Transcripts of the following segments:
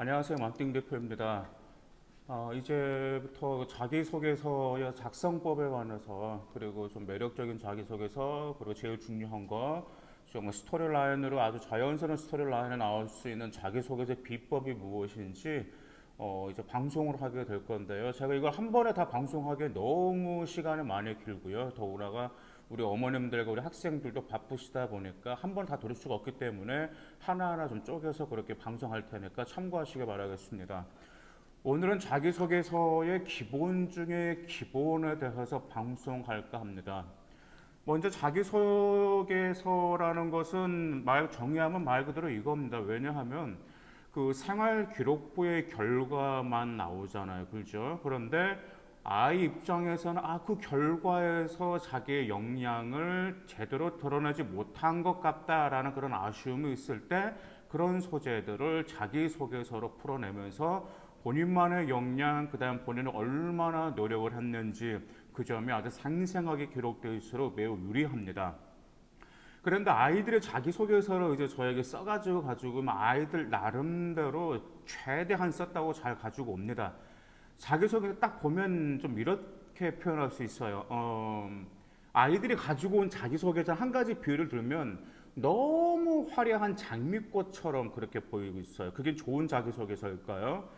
안녕하세요. 만띵 대표입니다. 어, 이제부터 자기소개서의 작성법에 관해서 그리고 좀 매력적인 자기소개서 그리고 제일 중요한 거 정말 스토리라인으로 아주 자연스러운 스토리라인에 나올 수 있는 자기소개서 비법이 무엇인지 어, 이제 방송을 하게 될 건데요. 제가 이걸 한 번에 다 방송하기에 너무 시간이 많이 길고요. 더구나가 우리 어머님들과 우리 학생들도 바쁘시다 보니까 한 번다 들을 수가 없기 때문에 하나하나 좀 쪼개서 그렇게 방송할 테니까 참고하시길 바라겠습니다. 오늘은 자기소개서의 기본 중에 기본에 대해서 방송할까 합니다. 먼저 자기소개서라는 것은 말 정의하면 말 그대로 이겁니다. 왜냐하면 그 생활 기록부의 결과만 나오잖아요. 그렇죠? 그런데 아이 입장에서는 아 그 결과에서 자기의 역량을 제대로 드러내지 못한 것 같다라는 그런 아쉬움이 있을 때 그런 소재들을 자기소개서로 풀어내면서 본인만의 역량, 그 다음 본인은 얼마나 노력을 했는지 그 점이 아주 생생하게 기록되어 있을수록 매우 유리합니다. 그런데 아이들의 자기소개서를 이제 저에게 써가지고 가지고 아이들 나름대로 최대한 썼다고 잘 가지고 옵니다. 자기소개 딱 보면 좀 이렇게 표현할 수 있어요. 어, 아이들이 가지고 온 자기소개서 한 가지 비유를 들면 너무 화려한 장미꽃처럼 그렇게 보이고 있어요. 그게 좋은 자기소개서일까요?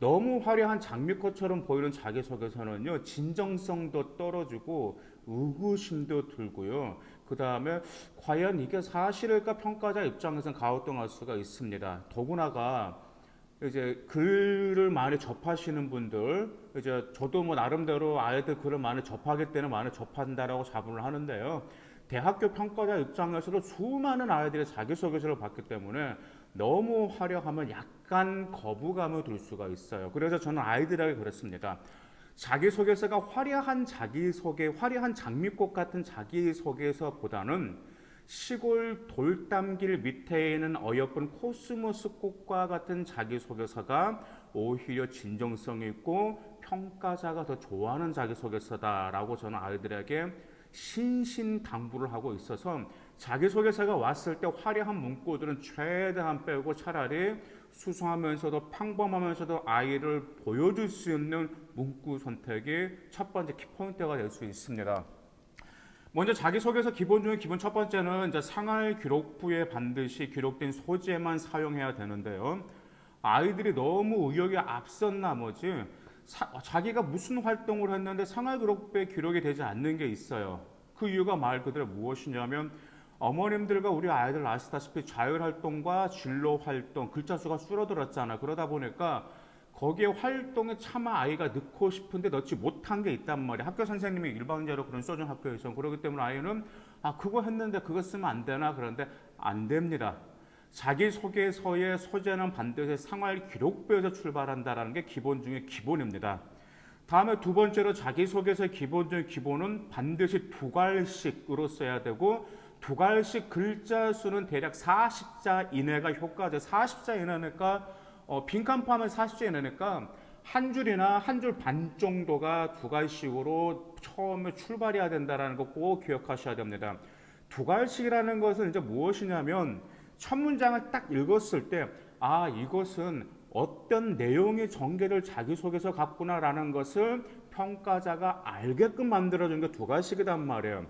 너무 화려한 장미꽃처럼 보이는 자기소개서는요, 진정성도 떨어지고 의구심도 들고요. 그 다음에 과연 이게 사실일까 평가자 입장에서는 가오뚱할 수가 있습니다. 더구나가 이제 글을 많이 접하시는 분들, 이제 저도 뭐 나름대로 아이들 글을 많이 접하기 때문에 많이 접한다라고 자부를 하는데요. 대학교 평가자 입장에서도 수많은 아이들의 자기소개서를 봤기 때문에 너무 화려하면 약간 거부감을 들 수가 있어요. 그래서 저는 아이들에게 그랬습니다. 자기소개서가 화려한 자기소개, 화려한 장미꽃 같은 자기소개서보다는 시골 돌담길 밑에 있는 어여쁜 코스모스 꽃과 같은 자기소개서가 오히려 진정성이 있고 평가자가 더 좋아하는 자기소개서다라고 저는 아이들에게 신신 당부를 하고 있어서 자기소개서가 왔을 때 화려한 문구들은 최대한 빼고 차라리 수수하면서도 평범하면서도 아이를 보여줄 수 있는 문구 선택이 첫 번째 키포인트가 될 수 있습니다. 먼저 자기소개서 기본 중에 기본 첫 번째는 이제 상할 기록부에 반드시 기록된 소재만 사용해야 되는데요. 아이들이 너무 의욕이 앞선 나머지 사, 자기가 무슨 활동을 했는데 상할 기록부에 기록이 되지 않는 게 있어요. 그 이유가 말 그대로 무엇이냐면 어머님들과 우리 아이들 아시다시피 자율 활동과 진로 활동 글자 수가 줄어들었잖아. 그러다 보니까 거기에 활동에 차마 아이가 넣고 싶은데 넣지 못한 게 있단 말이야. 학교 선생님이 일방적으로 그런 써준 학교에서 그러기 때문에 아이는 아 그거 했는데 그거 쓰면 안 되나 그런데 안 됩니다. 자기 소개서의 소재는 반드시 생활 기록부에서 출발한다라는 게 기본 중에 기본입니다. 다음에 두 번째로 자기소개서 기본 중에 기본은 반드시 두 갈씩으로 써야 되고 두 갈씩 글자 수는 대략 40자 이내가 효과죠. 40자 이내니까 어, 빈칸 포함해 40자 이내니까 한 줄이나 한 줄 반 정도가 두 갈씩으로 처음에 출발해야 된다라는 거 꼭 기억하셔야 됩니다. 두 갈씩이라는 것은 이제 무엇이냐면 첫 문장을 딱 읽었을 때, 아, 이것은 어떤 내용의 전개를 자기소개서 같구나라는 것을 평가자가 알게끔 만들어준 게두 가지이단 말이에요.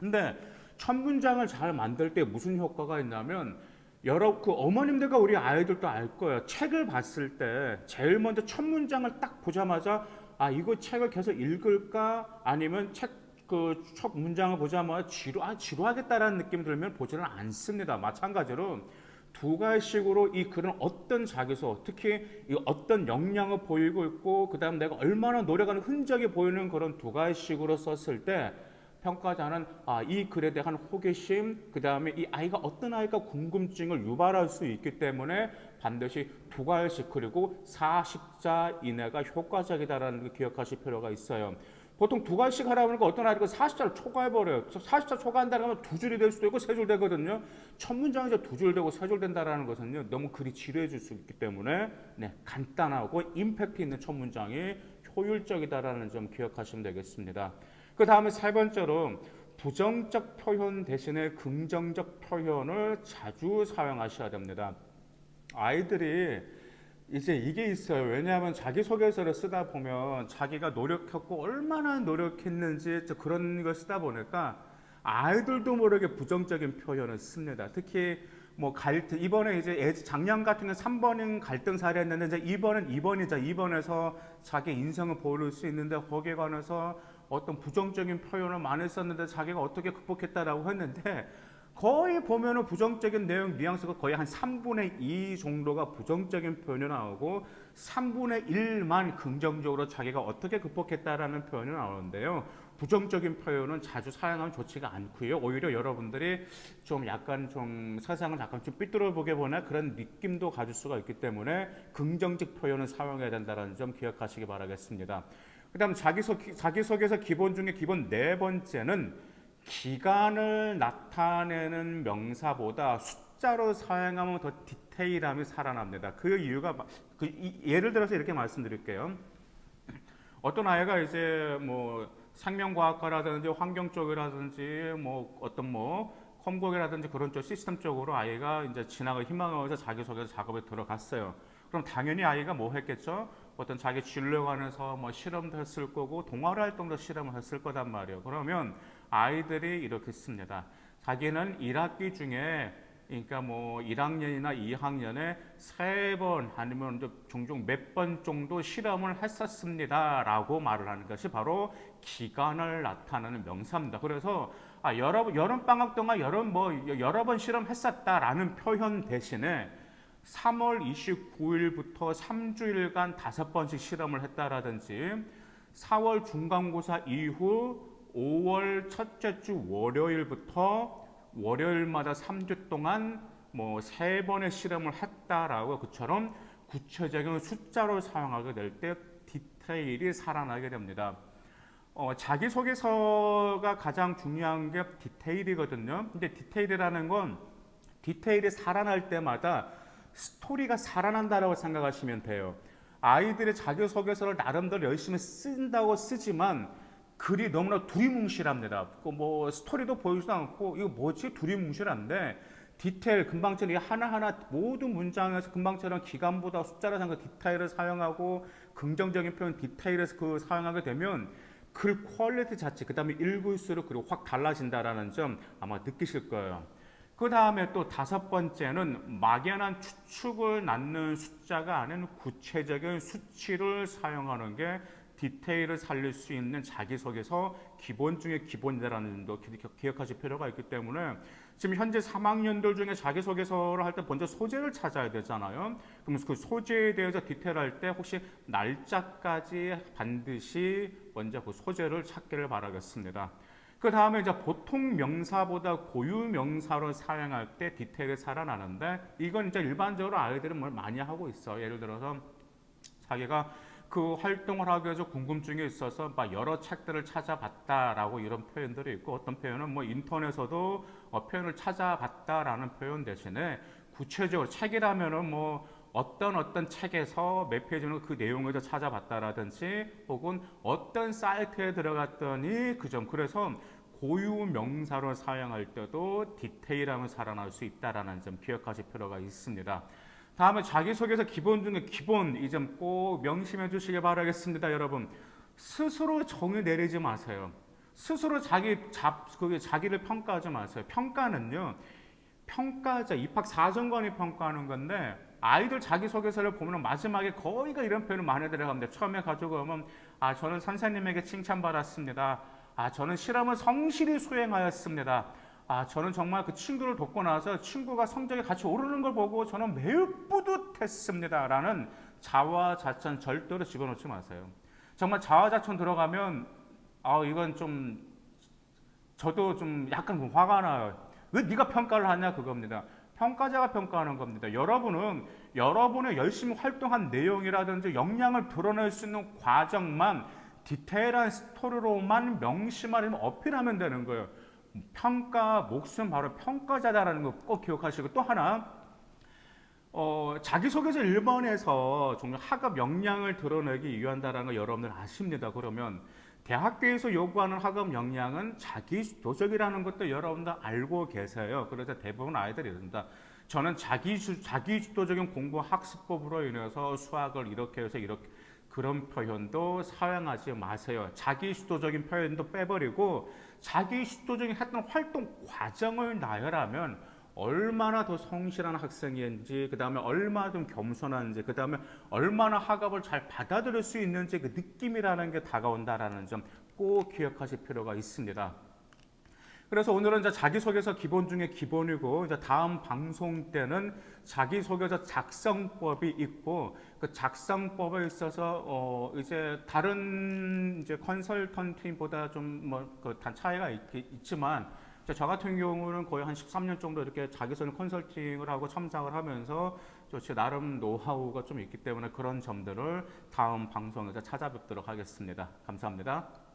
근데 첫 문장을 잘 만들 때 무슨 효과가 있냐면 여러 그 어머님들과 우리 아이들도 알 거예요. 책을 봤을 때 제일 먼저 첫 문장을 딱 보자마자 아 이거 책을 계속 읽을까 아니면 책 그 첫 문장을 보자마자 지루 아 지루하겠다라는 느낌 들면 보지는 않습니다. 마찬가지로 두 가지식으로 이 글은 어떤 자기소, 특히 이 어떤 역량을 보이고 있고 그 다음 내가 얼마나 노력하는 흔적이 보이는 그런 두 가지식으로 썼을 때 평가자는 아, 이 글에 대한 호기심, 그 다음에 이 아이가 어떤 아이가 궁금증을 유발할 수 있기 때문에 반드시 두 가지씩 그리고 40자 이내가 효과적이다라는 걸 기억하실 필요가 있어요. 보통 두 가지씩 하라 보니까 어떤 아이가 40자를 초과해버려요. 40자 초과한다는 건두 줄이 될 수도 있고 세 줄 되거든요. 첫 문장에서 두 줄 되고 세 줄 된다라는 것은요. 너무 글이 지루해질 수 있기 때문에 네, 간단하고 임팩트 있는 첫 문장이 효율적이다라는 점 기억하시면 되겠습니다. 그 다음에 세 번째로 부정적 표현 대신에 긍정적 표현을 자주 사용하셔야 됩니다. 아이들이 이제 이게 있어요. 왜냐하면 자기소개서를 쓰다 보면 자기가 노력했고 얼마나 노력했는지 저 그런 걸 쓰다 보니까 아이들도 모르게 부정적인 표현을 씁니다. 특히 뭐 갈등 이번에 이제 애- 작년 같은 경우 3번인 갈등 사례였는데 이제 이번은 2번이죠. 2번에서 자기 인성을 보일 수 있는데 거기에 관해서 어떤 부정적인 표현을 많이 썼는데 자기가 어떻게 극복했다라고 했는데 거의 보면은 부정적인 내용 뉘앙스가 거의 한 3분의 2 정도가 부정적인 표현이 나오고 3분의 1만 긍정적으로 자기가 어떻게 극복했다라는 표현이 나오는데요. 부정적인 표현은 자주 사용하면 좋지가 않고요. 오히려 여러분들이 좀 약간 좀 세상을 약간 좀 삐뚤어 보게 보나 그런 느낌도 가질 수가 있기 때문에 긍정적 표현을 사용해야 된다는 점 기억하시기 바라겠습니다. 그 다음 자기소 자기소개서 기본 중에 기본 네 번째는 기간을 나타내는 명사보다 숫자로 사용하면 더 디테일함이 살아납니다. 그 이유가 마- 그 이- 예를 들어서 이렇게 말씀드릴게요. 어떤 아이가 이제 뭐 생명과학과라든지 환경 쪽이라든지 뭐 어떤 뭐 컴공이라든지 그런 쪽 시스템 쪽으로 아이가 이제 진학을 희망하면서 자기소개서 작업에 들어갔어요. 그럼 당연히 아이가 뭐 했겠죠? 어떤 자기 진로에 관해서 뭐 실험도 했을 거고 동아리 활동도 실험을 했을 거단 말이에요. 그러면 아이들이 이렇게 씁니다. 자기는 1학기 중에 그러니까 뭐 1학년이나 2학년에 세 번 아니면 종종 몇 번 정도 실험을 했었습니다라고 말을 하는 것이 바로 기간을 나타내는 명사입니다. 그래서 아 여러 여름 방학 동안 여러 뭐 여러 번 실험했었다라는 표현 대신에 3월 29일부터 3주일간 다섯 번씩 실험을 했다라든지 4월 중간고사 이후 5월 첫째 주 월요일부터 월요일마다 3주 동안 뭐 세 번의 실험을 했다라고 그처럼 구체적인 숫자로 사용하게 될 때 디테일이 살아나게 됩니다. 어, 자기소개서가 가장 중요한 게 디테일이거든요. 근데 디테일이라는 건 디테일이 살아날 때마다 스토리가 살아난다라고 생각하시면 돼요. 아이들이 자기소개서를 나름대로 열심히 쓴다고 쓰지만 글이 너무나 두리뭉실합니다. 그뭐 스토리도 보이지도 않고 이거 뭐지 두리뭉실한데 디테일 금방처럼 하나하나 모든 문장에서 금방처럼 기간보다 숫자를 상그 디테일을 사용하고 긍정적인 표현 디테일을 그 사용하게 되면 글 퀄리티 자체 그다음에 읽을수록 그리고 확 달라진다라는 점 아마 느끼실 거예요. 그 다음에 또 다섯 번째는 막연한 추측을 낳는 숫자가 아닌 구체적인 수치를 사용하는 게 디테일을 살릴 수 있는 자기소개서 기본 중에 기본이라는 점도 기- 기억하실 필요가 있기 때문에 지금 현재 3학년들 중에 자기소개서를 할 때 먼저 소재를 찾아야 되잖아요. 그럼 그 소재에 대해서 디테일할 때 혹시 날짜까지 반드시 먼저 그 소재를 찾기를 바라겠습니다. 그 다음에 이제 보통 명사보다 고유 명사로 사용할 때 디테일이 살아나는데 이건 이제 일반적으로 아이들은 뭘 많이 하고 있어. 예를 들어서 자기가 그 활동을 하기 위해서 궁금증이 있어서 막 여러 책들을 찾아봤다라고 이런 표현들이 있고 어떤 표현은 뭐 인터넷에서도 어, 표현을 찾아봤다라는 표현 대신에 구체적으로 책이라면은 뭐 어떤 어떤 책에서 몇 페이지는 그 내용을 찾아봤다라든지 혹은 어떤 사이트에 들어갔더니 그 점 그래서 고유 명사로 사용할 때도 디테일함을 살아날 수 있다라는 점 기억하실 필요가 있습니다. 다음에 자기소개서 기본 중에 기본 이 점 꼭 명심해 주시기 바라겠습니다, 여러분. 스스로 정의 내리지 마세요. 스스로 자기 잡 그게 자기를 평가하지 마세요. 평가는요. 평가자 입학 사정관이 평가하는 건데 아이들 자기소개서를 보면 마지막에 거의가 이런 표현을 많이 들어갑니다. 처음에 가져오면 아 저는 선생님에게 칭찬받았습니다. 아 저는 실험을 성실히 수행하였습니다. 아 저는 정말 그 친구를 돕고 나서 친구가 성적이 같이 오르는 걸 보고 저는 매우 뿌듯했습니다 라는 자화자찬 절대로 집어넣지 마세요. 정말 자화자찬 들어가면 아 이건 좀 저도 좀 약간 화가 나요. 왜 네가 평가를 하냐 그겁니다. 평가자가 평가하는 겁니다. 여러분은 여러분의 열심히 활동한 내용이라든지 역량을 드러낼 수 있는 과정만 디테일한 스토리로만 명심하려면 어필하면 되는 거예요. 평가 목숨 바로 평가자다라는 거 꼭 기억하시고 또 하나 어, 자기소개서 1번에서 정말 학업 역량을 드러내기 위한다라는 거 여러분들 아십니다. 그러면 대학교에서 요구하는 학업 역량은 자기 도적이라는 것도 여러분들 알고 계세요. 그래서 대부분 아이들이 이런다. 저는 자기 주, 자기 주도적인 공부 학습법으로 인해서 수학을 이렇게 해서 이렇게 그런 표현도 사용하지 마세요. 자기 주도적인 표현도 빼버리고 자기 주도적인 했던 활동 과정을 나열하면 얼마나 더 성실한 학생인지, 그 다음에 얼마나 좀 겸손한지, 그 다음에 얼마나 학업을 잘 받아들일 수 있는지 그 느낌이라는 게 다가온다라는 점 꼭 기억하실 필요가 있습니다. 그래서 오늘은 이제 자기소개서 기본 중에 기본이고 이제 다음 방송 때는 자기소개서 작성법이 있고 그 작성법에 있어서 어 이제 다른 이제 컨설턴팅보다 좀 뭐 그 단 차이가 있, 있지만 저 같은 경우는 거의 한 13년 정도 이렇게 자기소개 컨설팅을 하고 첨삭을 하면서 저 나름 노하우가 좀 있기 때문에 그런 점들을 다음 방송에서 찾아뵙도록 하겠습니다. 감사합니다.